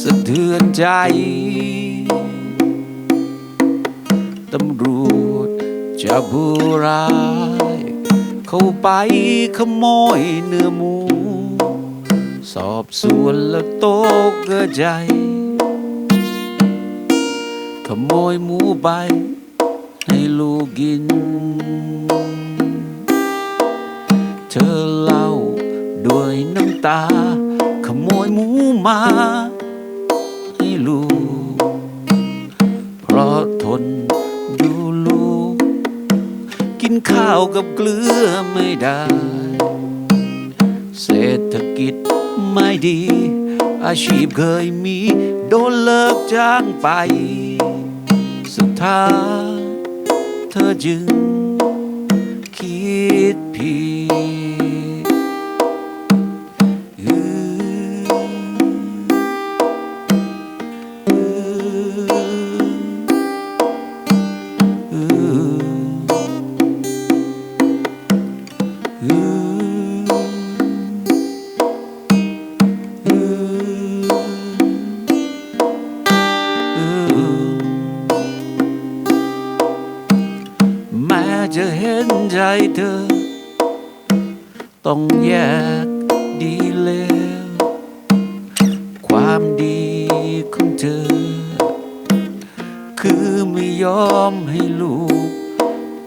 สะเทือนใจ ตำรวจจะผู้ร้าย เข้าไปขโมยเนื้อหมู สอบสวนแล้วตกกระใจ ขโมยหมูไปให้ลูกกิน เธอเล่าด้วยน้ำตา โมยหมูมาให้ลูก เพราะทนดูลูก กินข้าวกับเกลือไม่ได้ เศรษฐกิจไม่ดี อาชีพเคยมี โดนเลิกจ้างไป สุดท้ายเธอจึง ใจเธอ ต้องแยกดีเลวความดีของเธอ คือไม่ยอมให้ลูก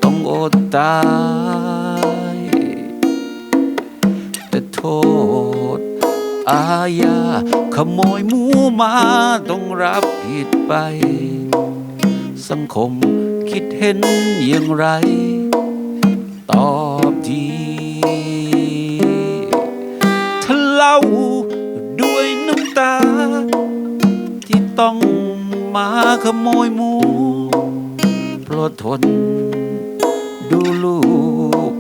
ต้องอดตาย แต่โทษอาญาขโมยหมูมาต้องรับผิดไป สังคมคิดเห็นอย่างไร อบทีเธอเล่าด้วยน้ำตา ที่ต้องมาขโมยมูเพราะทน ดูลูก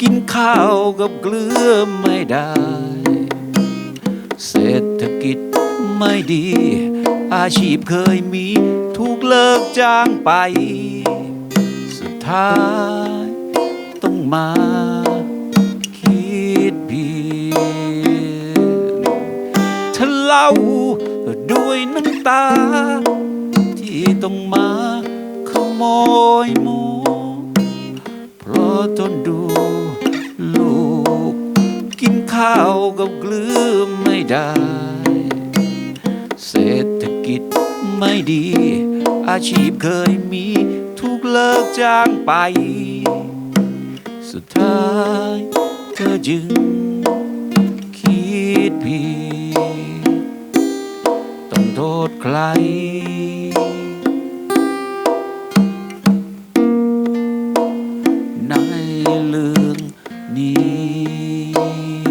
กินข้าวกับเกลือไม่ได้ เศรษฐกิจไม่ดี อาชีพเคยมี ถูกเลิกจ้างไป สุดท้าย มาคิดผิดเธอเล่าด้วยน้ำตา ที่ต้องมาขโมยหมูเพราะทนดูลูก กินข้าวกับเกลือไม่ได้ เศรษฐกิจไม่ดี อาชีพเคยมีถูกเลิกจ้างไป สุดท้ายเธอจึงคิดผิดต้องโทษใคร ในเรื่องนี้